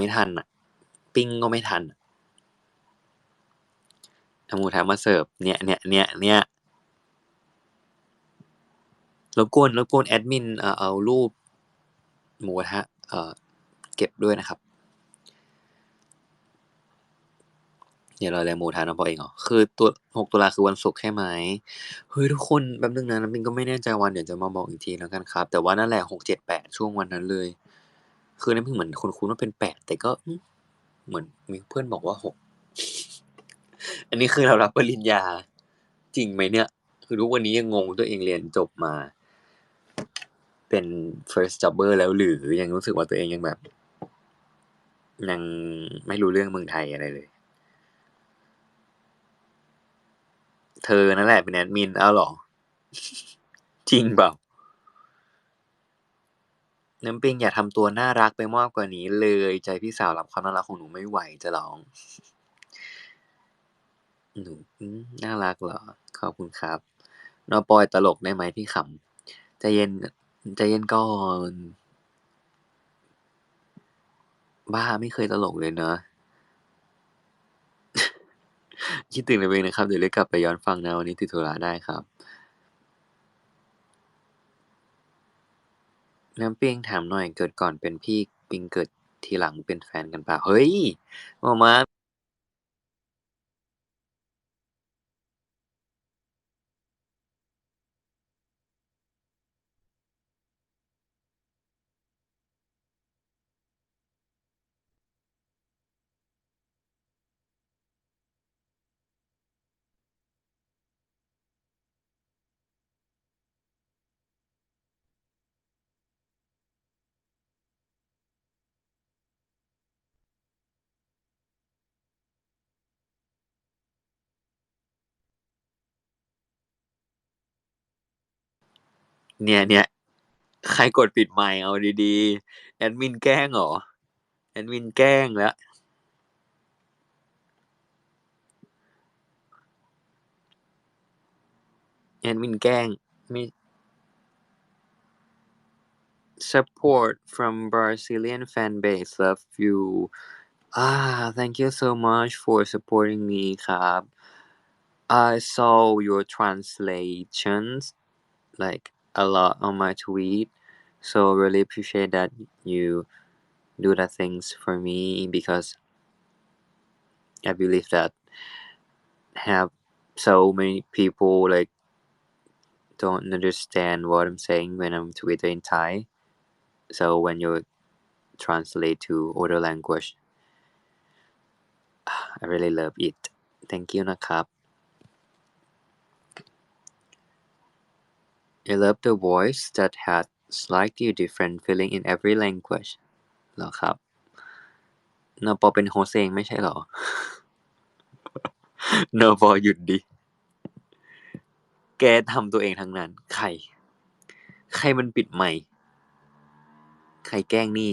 ไม่ทันอะปิ้งก็ไม่ทันเอาหมูกระทะมาเสิร์ฟ เนี่ยเนี่ยเนี่ยเนี่ย รบกวนรบกวนแอดมิน เอ่อ เอารูปหมูกระทะ เอ่อ เก็บด้วยนะครับ เดี๋ยวเราเลยหมูกระทะน้องปอเองเหรอ คือตัวหกตุลาคือวันศุกร์ใช่ไหม เฮ้ยทุกคนแป๊บนึงนะน้ำปิงก็ไม่แน่ใจวันเดี๋ยวจะมาบอกอีกทีแล้วกันครับ แต่ว่านั่นแหละหกเจ็ดแปดช่วงวันนั้นเลย คือน้ำปิงเหมือนคุ้นๆว่าเป็นแปดแต่ก็เหมือนมีเพื่อนบอกว่าหกอันนี้คือเรารับปริญญา จริงไหมเนี่ย คือทุกวันนี้ยังงงตัวเองเรียนจบมา เป็น first jobber แล้วหรือยังรู้สึกว่าตัวเองยังแบบยังไม่รู้เรื่องเมืองไทยอะไรเลย เธอนั่นแหละเป็นแอดมินเอาหรอ จริงเปล่า น้ำปิงอย่าทำตัวน่ารักไปมากกว่านี้เลย ใจพี่สาวรับความน่ารักของหนูไม่ไหวจะร้อง หนูอืมน่ารักเหรอ ขอบคุณครับน้องปอยตลกได้ไหมพี่ขำใจเย็นใจเย็นก่อน บ้าไม่เคยตลกเลยเนาะคิดถึงตัวเองนะครับ เดี๋ยวเลยกลับไปย้อนฟังนะวันนี้ติดธุระได้ครับ น้ำปิงถามหน่อย เกิดก่อนเป็นพี่ ปิงเกิดทีหลังเป็นแฟนกันป่ะ เฮ้ยมามา เนี่ยเนี่ยใครกดปิดไมค์เอาดีๆ แอดมินแกล้งเหรอ แอดมินแกล้งแล้ว แอดมินแกล้งม่ support from Brazilian fan base love you ah thank you so much for supporting me ครับ I saw your translations like a lot on my tweet so really appreciate that you do the things for me because I believe that have so many people like don't understand what I'm saying when I'm tweeting in Thai. So when you translate to other language, I really love it. Thank you นะครับ I love the voice that has slightly different feeling in every language เหรอครับนปอเป็นโฮเองไม่ใช่เหรอนปอหยุดดิ แกทำตัวเองทั้งนั้น ใคร ใครมันปิดไมค์ใครแกล้งนี่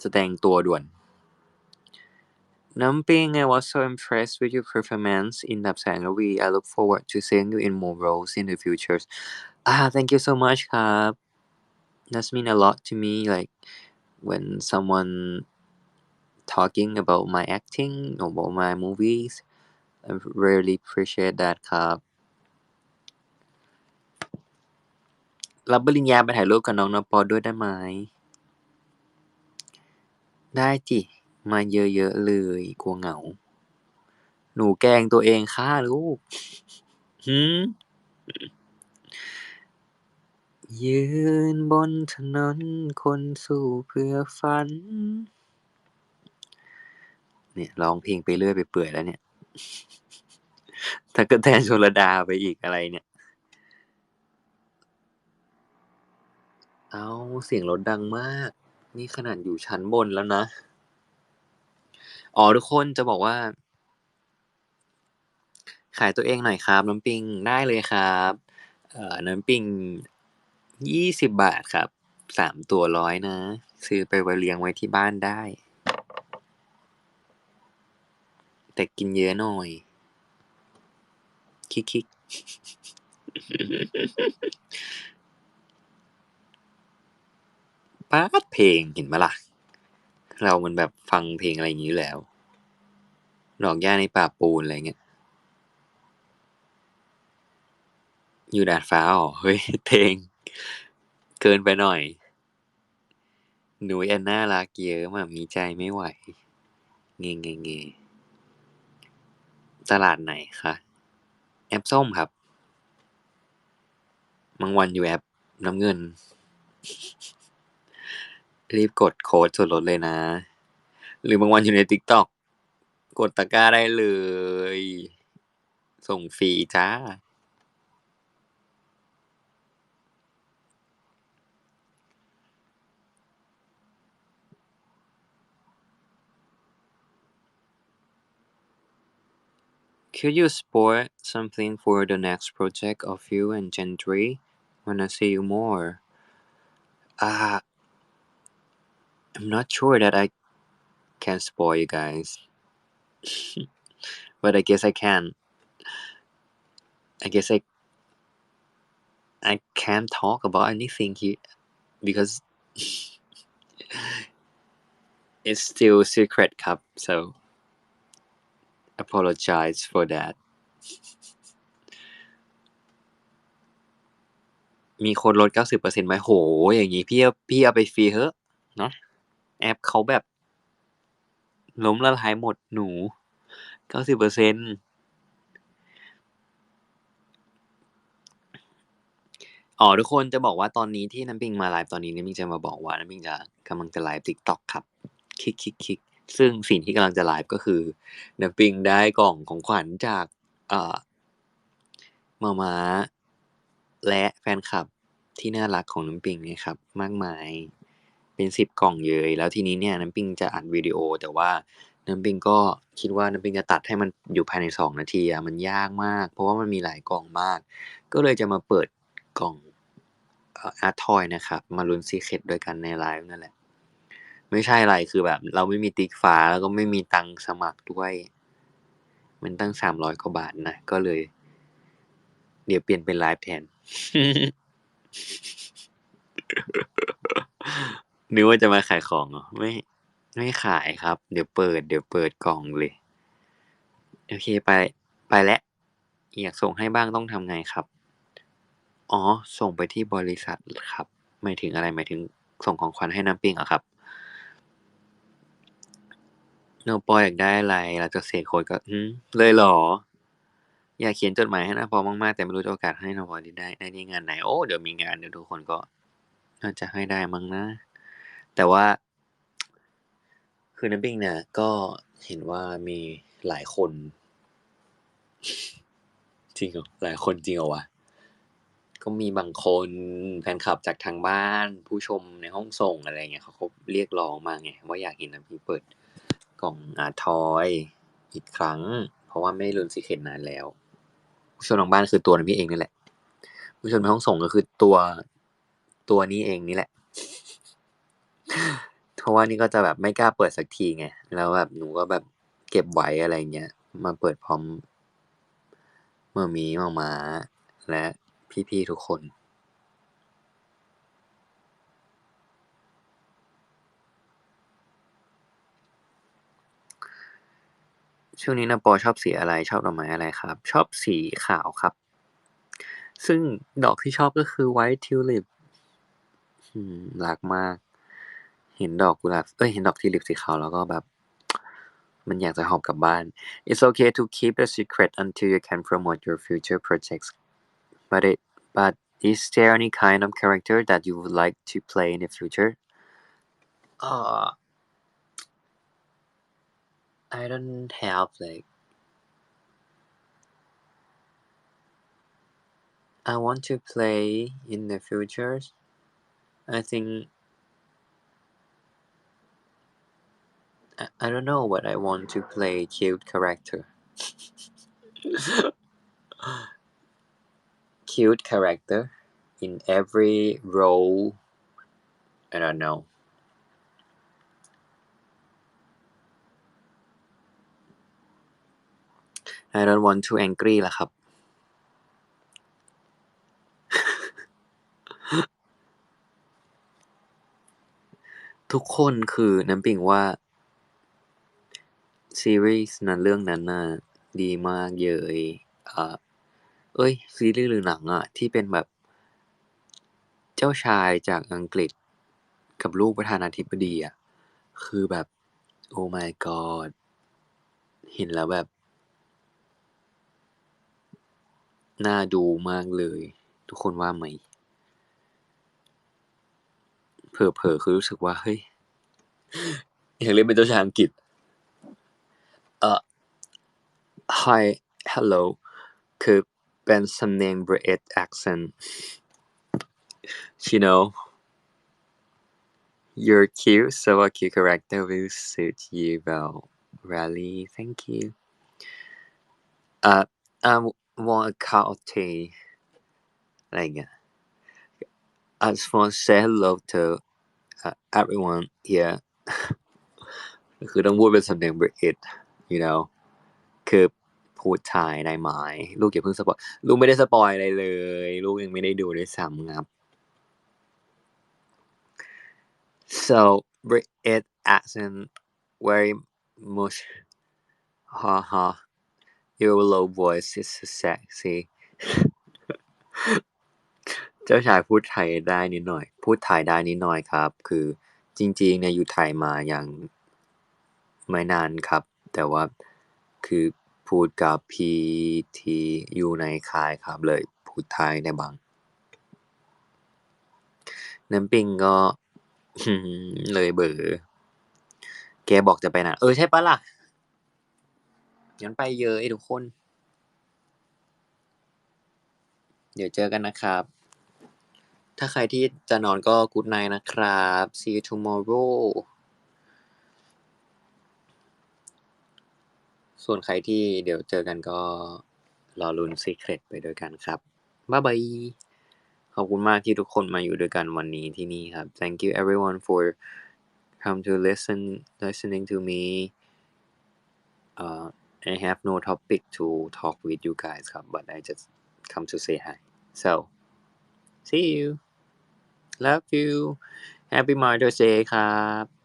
แสดงตัวด่วน น้ำปิง I was so impressed with your performance in ดับแสงระวี I look forward to seeing you in more roles in the future ah thank you so much ครับ that's mean a lot to me like when someone talking about my acting or about my movies I really appreciate that ครับ รับปริญญาไปถ่ายรูปกับน้องนปอด้วยได้ไหม ได้จิ มาเยอะๆเลย กลัวเหงา หนูแกล้งตัวเองค่ะลูกหืมยืนบนถนนคนสู้เพื่อฝัน เนี่ยร้องเพลงไปเรื่อยไปเปื่อยแล้วเนี่ย ถ้าก็แทนชลดาไปอีกอะไรเนี่ย เอาเสียงรถดังมาก นี่ขนาดอยู่ชั้นบนแล้วนะ อ๋อทุกคนจะบอกว่า ขายตัวเองหน่อยครับ น้ำปิงได้เลยครับเอ่อน้ำปิงยี่สิบบาทครับสามตัวร้อยนะ ซื้อไปไว้เลี้ยงไว้ที่บ้านได้ แต่กินเยอะหน่อย คิกคิกปาดเพลงเห็นไหมล่ะ เรามันแบบฟังเพลงอะไรอย่างนี้อยู่แล้ว ดอกหญ้าในป่าปูนอะไรเงี้ย อยู่ดาดฟ้าเหรอเฮ้ยเพลง เกินไปหน่อย หนูแอนน่ารักเยิ้มอะมีใจไม่ไหว เงเงเงตลาดไหนคะแอปส้มครับบางวันอยู่แอปน้ำเงิน รีบกดโค้ดส่วนลดเลยนะ หรือบางวันอยู่ใน TikTok กดตะกร้าได้เลย ส่งฟรีจ้า Could you spoil something for the next project of you and Gentry? Wanna see you more. Uh, I'm not sure that I can spoil you guys. but I guess I can. I guess I I can't talk about anything here because it's still secret cup, so apologize for that. มีคนลด 90%ไหม โห อย่างงี้พี่เอา พี่เอาไปฟรีเหอะ เนาะ แอปเขาแบบ ล้มละลายหมดหนู90%อ๋อทุกคนจะบอกว่าตอนนี้ที่น้ำปิงมาไลฟ์ตอนนี้น้ำปิงจะมาบอกว่าน้ำปิงจะกำลังจะไลฟ์ TikTok ครับ คลิกๆๆซึ่งสิ่งที่กำลังจะไลฟ์ก็คือน้ำปิงได้กล่องของขวัญจากเอ่อมามาและแฟนคลับที่น่ารักของน้ำปิงเนี่ยครับ มากมาย เป็น10กล่องเลย แล้วทีนี้เนี่ยน้ำปิงจะอัดวิดีโอ แต่ว่าน้ำปิงก็คิดว่าน้ำปิงจะตัดให้มันอยู่ภายใน2นาทีอะมันยากมาก เพราะว่ามันมีหลายกล่องมาก ก็เลยจะมาเปิดกล่องอาร์ทอยนะครับ มาลุ้น Secret ด้วยกันในไลฟ์นั่นแหละ ไม่ใช่อะไรคือแบบ เราไม่มีติ๊กฟ้าแล้วก็ไม่มีตังสมัครด้วย มันตั้ง300กว่าบาทนะ ก็เลย เดี๋ยวเปลี่ยนเป็นไลฟ์แทน นึกว่าจะมาขายของเหรอไม่ไม่ขายครับ เดี๋ยวเปิด เดี๋ยวเปิดกล่องเลย โอเคไปไปแล้วอยากส่งให้บ้างต้องทำไงครับ?อ๋อ ส่งไปที่บริษัทครับหมายถึงอะไรหมายถึงส่งของขวัญให้น้ำปิงเหรอครับ?โอปออยากได้อะไรเราจะเสกโคดก็เลยเหรอ?อยากเขียนจดหมายให้น้าปอมากๆ แต่ไม่รู้จะโอกาสให้น้าปอได้ได้ที่งานไหน โอ้ เดี๋ยวมีงานเดี๋ยวทุกคนก็น่าจะให้ได้มั้งนะ แต่ว่า คือน้ำปิงเนี่ยก็เห็นว่ามีหลายคน จริงเหรอหลายคนจริงเหรอวะ?ก็มีบางคนแฟนคลับจากทางบ้านผู้ชมในห้องส่งอะไรเงี้ยเขาก็เรียกร้องมาไงว่าอยากเห็นน้ำปิงเปิดกล่องอาทอยอีกครั้ง เพราะว่าไม่ได้ลุ้น Secret นานแล้ว ผู้ชมทางบ้านคือตัวน้ำปิงเองนี่แหละ ผู้ชมในห้องส่งก็คือตัวตัวนี้เองนี่แหละ เพราะว่านี่ก็จะแบบไม่กล้าเปิดสักทีไง แล้วแบบหนูก็แบบเก็บไว้อะไรเงี้ย มาเปิดพร้อมหม่ามีม่าม้าและพี่ๆทุกคนช่วงนี้น้าปอชอบสีอะไรชอบดอกไม้อะไรครับ?ชอบสีขาวครับ ซึ่งดอกที่ชอบก็คือ White Tulip อืมรักมาก เห็นดอกกุหลาบ เอ๊ย เห็นดอกทิวลิปสีขาวแล้วก็แบบ มันอยากจะหอบกลับบ้าน It's okay to keep the secret until you can promote your future projects. But it but is there any kind of character that you would like to play in the future? Uh I don't have like I want to play in the futures. I think I I don't know, but I want to play cute character. Cute character in every role. I don't know. I don't want to angry ล่ะครับ ทุกคนคือน้ำปิงว่า ซีรีส์นั้นเรื่องนั้นน่ะดีมากเยยอ่าเอ้ย ซีรีส์หรือหนังอะ ที่เป็นแบบ เจ้าชายจากอังกฤษกับลูกประธานาธิบดีอะ คือแบบ Oh my god เห็นแล้วแบบ น่าดูมากเลย ทุกคนว่าไหม?เผลอๆคือรู้สึกว่า เฮ้ย อยากเล่นเป็นเจ้าชายอังกฤษ เอ่อ Hi Hello คือเป็นสำเนียง British accent you know You're cute so a cute character will suit you well really thank you uh I want a cup of tea อะไรอย่างเงี้ย I just want to say hello to uh everyone here คือต้องพูดเป็นสำเนียง British you know คือพูดไทยได้ไหมลูกอย่าเพิ่งสปอยลูกไม่ได้สปอยอะไรเลย ลูกยังไม่ได้ดูด้วยซ้ำครับ So British accent very much haha your low voice is so sexy เจ้าชายพูดไทยได้นิดหน่อย พูดไทยได้นิดหน่อยครับ คือจริงๆเนี่ยอยู่ไทยมาอยังไม่นานครับ แต่ว่าคือพูดกับพี่ที่อยู่ในค่ายครับ เลยพูดไทยได้บ้าง น้ำปิงก็ เลยเบลอแกบอกจะไปน่ะเออใช่ปะล่ะงั้นไปเยยทุกคน เดี๋ยวเจอกันนะครับ ถ้าใครที่จะนอนก็ Good night นะครับ See you tomorrow ส่วนใครที่เดี๋ยวเจอกันก็รอลุ้น Secret ไปด้วยกันครับ บ๊ายบาย ขอบคุณมากที่ทุกคนมาอยู่ด้วยกันวันนี้ที่นี่ครับ Thank you everyone for come to listen listening to me uh I have no topic to talk with you guys ครับ but I just come to say hi so see you love you happy Mother's Day ครับ